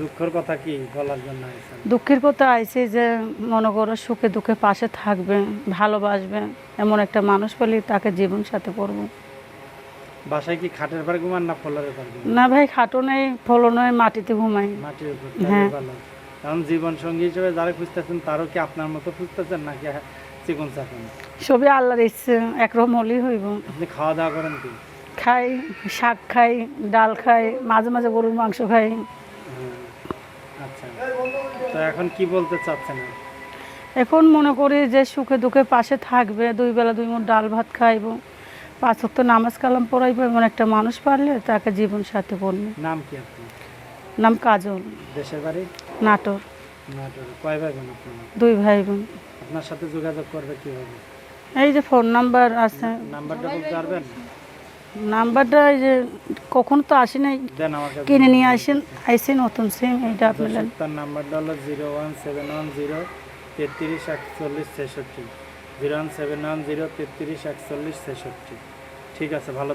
দুঃখের কথা কি বলার জন্য দুঃখের কথা আইছে যে মনে করো সুখে দুঃখে পাশে থাকবে ভালোবাসবে এমন একটা মানুষ পেলে তাকে জীবন সাথে করব। বাসায় কি খাটের পর ঘুমান না ফলারের পর না ভাই খাটো নেই ফলো নয় মাটিতে ঘুমাই। মাটির উপর হ্যাঁ। কারণ জীবন সঙ্গী হিসেবে যারা খুঁজতেছেন তারও কি আপনার মতো খুঁজতেছেন নাকি চিকন চাকন সবই আল্লাহর ইচ্ছে একরকম হলেই হইব। আপনি খাওয়া দাওয়া করেন কি? খাই শাক খাই ডাল খাই মাঝে মাঝে গরুর মাংস খাই। হ্যাঁ। তো এখন কি বলতে চাচ্ছেন? এখন মনে করি যে সুখে দুঃখে পাশে থাকবে দুই বেলা দুই মুঠ ডাল ভাত খাইব। পাঁচ ওয়াক্ত নামাজ কালাম পড়াইবো এমন একটা মানুষ পারলে তাকে জীবন সাথে করবে। নাম কি আপনি নাম কাজল। দেশের বাড়ি? নাটোর। নাটোর। কয় ভাই বোন আপনার? দুই ভাই বোন আপনার সাথে যোগাযোগ করবে কীভাবে? এই যে ফোন নাম্বার আছে। নাম্বারটা বলতে পারবেন? নাম্বারটা এই যে কখন তো আসে নাই কিনে নিয়ে আসেন আইসি নতুন সিম এইটা আপনার তার নাম্বারটা হলো zero one seven one zero তেত্রিশ একচল্লিশ ছেষট্টি। Zero one seven one zero তেত্রিশ একচল্লিশ ছেষট্টি। ঠিক আছে ভালো